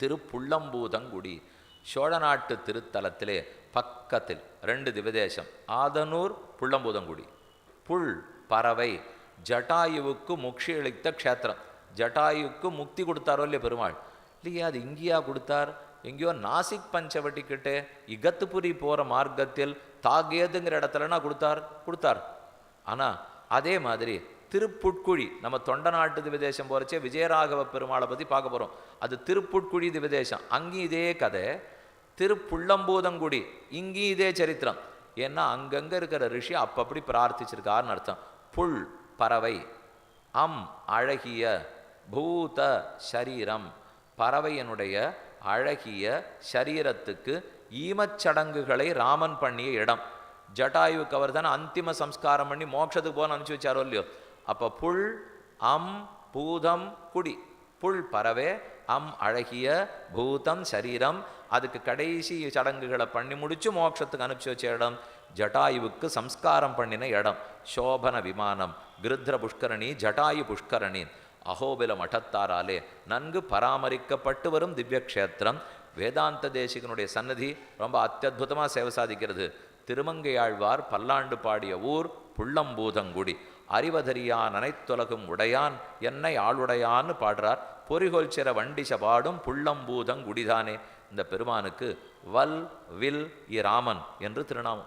திருப்புள்ளம்பூதங்குடி சோழ நாட்டு திருத்தலத்திலே பக்கத்தில் ரெண்டு திவதேசம் ஆதனூர் புள்ளம்பூதங்குடி. புல் பறவை ஜட்டாயுவுக்கு முக்ஷி அளித்த க்ஷேத்திரம். ஜட்டாயுவுக்கு முக்தி கொடுத்தாரோ இல்லையா பெருமாள்? இல்லையா அது இங்கேயா கொடுத்தார்? எங்கேயோ நாசிக் பஞ்சவட்டிக்கிட்டே இகத்துபுரி போகிற மார்க்கத்தில் தாகேதுங்கிற இடத்துலனா கொடுத்தார் கொடுத்தார். ஆனால் அதே மாதிரி திருப்புட்குழி நம்ம தொண்ட நாட்டு திவதேசம் போகிறச்சே விஜயராகவ பெருமாளை பற்றி பார்க்க போகிறோம் அது திருப்புட்குழி திவதேசம் அங்கேயும் இதே கதை. திருப்புள்ளம்பூதங்குடி இங்கேயும் இதே சரித்திரம். ஏன்னா அங்கங்கே இருக்கிற ரிஷி அப்பப்படி பிரார்த்திச்சிருக்காருன்னு அர்த்தம். புல் பறவை அம் அழகிய பூத சரீரம். பறவையனுடைய அழகிய சரீரத்துக்கு ஈமச்சடங்குகளை ராமன் பண்ணிய இடம். ஜட்டாயுவுக்கு அவர் தானே அந்திம சம்ஸ்காரம் பண்ணி மோட்சத்துக்கு போன அனுப்பிச்சு வச்சாரோ இல்லையோ? அப்போ புல் அம் பூதம் குடி. புல் பறவை அம் அழகிய பூதம் சரீரம். அதுக்கு கடைசி சடங்குகளை பண்ணி முடிச்சு மோட்சத்துக்கு அனுப்பிச்சு வச்ச இடம் ஜட்டாயுவுக்கு சம்ஸ்காரம் பண்ணின இடம் சோபன விமானம் கிருத்ர புஷ்கரணி ஜட்டாயு புஷ்கரணி. அகோபில மட்டத்தாராலே நன்கு பராமரிக்கப்பட்டு வரும் திவ்ய க்ஷேத்திரம் வேதாந்த தேசிகனுடைய சன்னதி ரொம்ப அத்தியுதமாக சேவை சாதிக்கிறது. திருமங்கையாழ்வார் பல்லாண்டு பாடிய ஊர் புள்ளம்பூதங்குடி. அறிவதறியான் அனைத்துலகும் உடையான் என்னை ஆளுடையான்னு பாடுறார். பொறிகொல்சிற வண்டிச பாடும் புள்ளம்பூதங்குடிதானே இந்த பெருமானுக்கு வல் வில் இராமன் என்று திருநாமம்.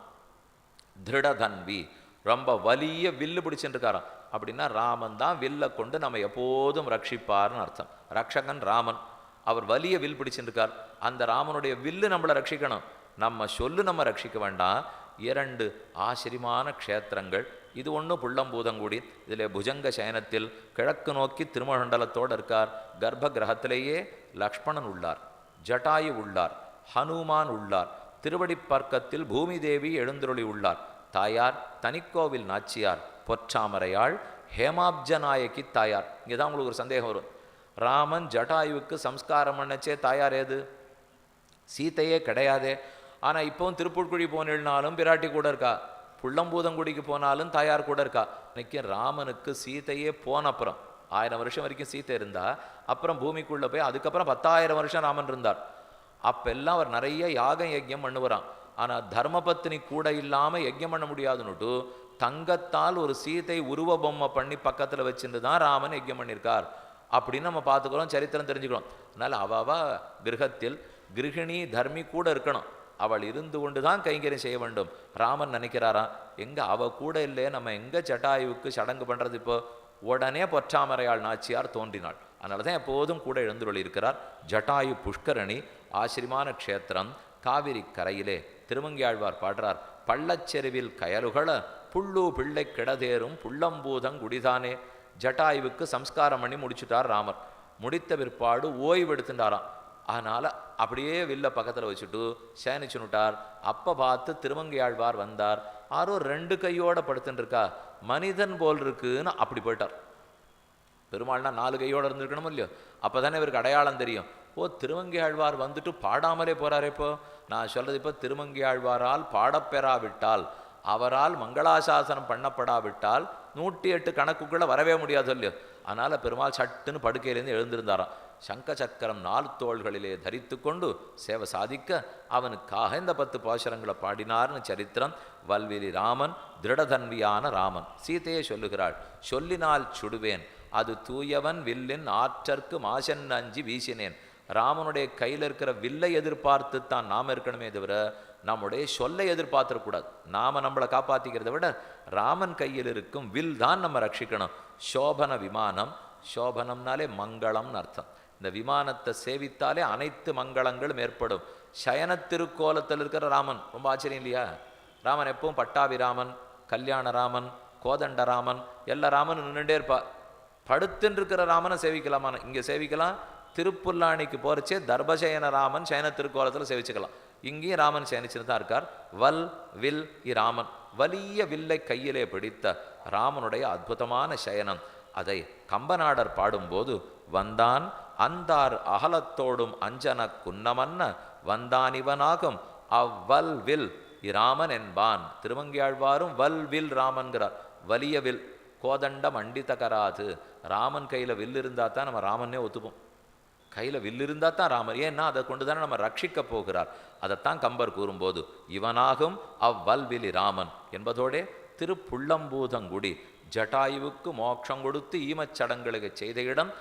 திருடதன்வி ரொம்ப வலிய வில்லு பிடிச்சிருக்காராம் அப்படின்னா ராமன் தான் வில்லை கொண்டு நம்ம எப்போதும் ரட்சிப்பார்னு அர்த்தம். ரக்ஷகன் ராமன். அவர் வலிய வில் பிடிச்சிருக்கார் அந்த ராமனுடைய வில்லு நம்மளை ரட்சிக்கணும். நம்ம சொல்லு நம்ம ரட்சிக்க வேண்டாம். இரண்டு ஆச்சரியமான க்ஷேத்திரங்கள் இது ஒன்று புள்ளம்பூதங்குடி. இதில் புஜங்க சயனத்தில் கிழக்கு நோக்கி திருமண்டலத்தோடு இருக்கார். கர்ப்ப கிரகத்திலேயே லக்ஷ்மணன் உள்ளார் ஜட்டாயு உள்ளார் ஹனுமான் உள்ளார் திருவடிப்பர்க்கத்தில் பூமி தேவி எழுந்துருளி உள்ளார். தாயார் தனிக்கோவில் நாச்சியார் பொற்றாமரையாள் ஹேமாப்ஜநாயகி தாயார். இங்கே தான் உங்களுக்கு ஒரு சந்தேகம் வரும். ராமன் ஜட்டாயுவுக்கு சம்ஸ்காரம் பண்ணச்சே தாயார் ஏது? சீத்தையே கிடையாதே. ஆனால் இப்போவும் திருப்புட்குழி போனிருந்தாலும் பிராட்டி கூட இருக்கா? புள்ளம்பூதங்குடிக்கு போனாலும் தாயார் கூட இருக்கா? இன்னைக்கு ராமனுக்கு சீதையே போன அப்புறம் ஆயிரம் வருஷம் வரைக்கும் சீத்தை இருந்தா அப்புறம் பூமிக்குள்ளே போய் அதுக்கப்புறம் பத்தாயிரம் வருஷம் ராமன் இருந்தார். அப்பெல்லாம் அவர் நிறைய யாகம் யஜ்யம் பண்ணுவாராம். ஆனால் தர்மபத்தினி கூட இல்லாமல் யஜ்யம் பண்ண முடியாதுன்னுட்டு தங்கத்தால் ஒரு சீதை உருவ பொம்மை பண்ணி பக்கத்தில் வச்சுட்டு தான் ராமன் யஜ்யம் பண்ணியிருக்கார். அப்படின்னு நம்ம பார்த்துக்கிறோம் சரித்திரம் தெரிஞ்சுக்கிறோம். அதனால் அவ கிரகத்தில் கிருஹிணி தர்மி கூட இருக்கணும். அவள் இருந்து கொண்டு தான் கைங்கரியம் செய்ய வேண்டும். ராமன் நினைக்கிறாராம் எங்க அவ கூட இல்லையே நம்ம எங்க ஜட்டாயுவுக்கு சடங்கு பண்றது இப்போ? உடனே பொற்றாமரையாள் நாச்சியார் தோன்றினாள். அதனால தான் எப்போதும் கூட எழுந்துள்ளி இருக்கிறார். ஜட்டாயு புஷ்கரணி ஆசிரியமான க்ஷேத்திரம் காவிரி கரையிலே திருமங்கியாழ்வார் பாடுறார். பள்ளச்செருவில் கயலுகள புள்ளு பிள்ளை கிடதேறும் புள்ளம்பூதங்குடிதானே ஜட்டாயுவுக்கு சம்ஸ்காரம் பண்ணி முடிச்சுட்டார் ராமர். முடித்த பிற்பாடு ஓய்வு எடுத்துட்டாராம். அதனால் அப்படியே வில்ல பக்கத்தில் வச்சுட்டு சேனிச்சுனுட்டார் அப்போ பார்த்து திருமங்கையாழ்வார் வந்தார். ஆரோ ரெண்டு கையோட படுத்துட்டுருக்கா மனிதன் போல் இருக்குன்னு அப்படி போயிட்டார். பெருமாள்னா நாலு கையோட இருந்திருக்கணும் இல்லையோ? அப்போ தானே இவருக்கு அடையாளம் தெரியும். ஓ திருமங்கையாழ்வார் வந்துட்டு பாடாமலே போறாரே இப்போ. நான் சொல்றது இப்போ திருமங்கையாழ்வாரால் பாடப்பெறாவிட்டால் அவரால் மங்களாசாசனம் பண்ணப்படாவிட்டால் நூற்றி எட்டு கணக்குக்குள்ளே வரவே முடியாது இல்லையோ? அதனால் பெருமாள் சட்டுன்னு படுக்கையிலேருந்து எழுந்திருந்தாராம். சங்க சக்கரம் நாலு தோள்களிலே தரித்து கொண்டு சேவை சாதிக்க அவனுக்காக இந்த பத்து பாசுரங்களை பாடினார்னு சரித்திரம். வல்விலி ராமன் திருடதன்வியான ராமன். சீதையை சொல்லுகிறாள் சொல்லினால் சுடுவேன் அது தூயவன் வில்லின் ஆற்றற்கு மாசன் அஞ்சி வீசினேன். ராமனுடைய கையில் இருக்கிற வில்லை எதிர்பார்த்து தான் நாம் இருக்கணுமே தவிர நம்முடைய சொல்லை எதிர்பார்த்துடக்கூடாது. நாம நம்மளை காப்பாற்றிக்கிறத விட ராமன் கையில் இருக்கும் வில் தான் நம்ம ரட்சிக்கணும். சோபன விமானம் சோபனம்னாலே மங்களம்னு அர்த்தம். இந்த விமானத்தை சேவித்தாலே அனைத்து மங்களங்களும் ஏற்படும். சயன திருக்கோலத்தில் இருக்கிற ராமன் ரொம்ப ஆச்சரியம் இல்லையா? ராமன் எப்பவும் பட்டாபிராமன் கல்யாண ராமன் கோதண்ட ராமன் எல்லா ராமனும் நின்றுட்டே இருப்பா. படுத்துன்னு இருக்கிற ராமனை சேவிக்கலாமா இங்கே சேவிக்கலாம். திருப்புல்லாணிக்கு போகிறச்சே தர்பசயன ராமன் சயன திருக்கோலத்தில் சேவிச்சுக்கலாம். இங்கேயும் ராமன் சயனிச்சுட்டு தான் இருக்கார். வல் வில் இ ராமன். வலிய வில்லை கையிலே பிடித்த ராமனுடைய அற்புதமான சயனம். அதை கம்பநாடர் பாடும்போது வந்தான் அந்தார் அகலத்தோடும் அஞ்சன குன்னமன்ன வந்தானிவனாகும். அவ்வல் வில் இராமன் என்பான். திருமங்கியாழ்வாரும் வல் வில் ராமன்கிறார். வலிய வில் கோதண்டம் அண்டித்தகராது ராமன் கையில் வில் இருந்தால் தான் நம்ம ராமனே ஒத்துப்போம். கையில் வில் இருந்தால் தான் ராமர். ஏன்னா அதை கொண்டு தானே நம்ம ரட்சிக்க போகிறார். அதைத்தான் கம்பர் கூறும்போது இவனாகும் அவ்வல்விலி ராமன் என்பதோடே திருப்புள்ளம்பூதங்குடி ஜட்டாயுவுக்கு மோட்சம் கொடுத்து ஈமச்சடங்களுக்கு செய்த இடம்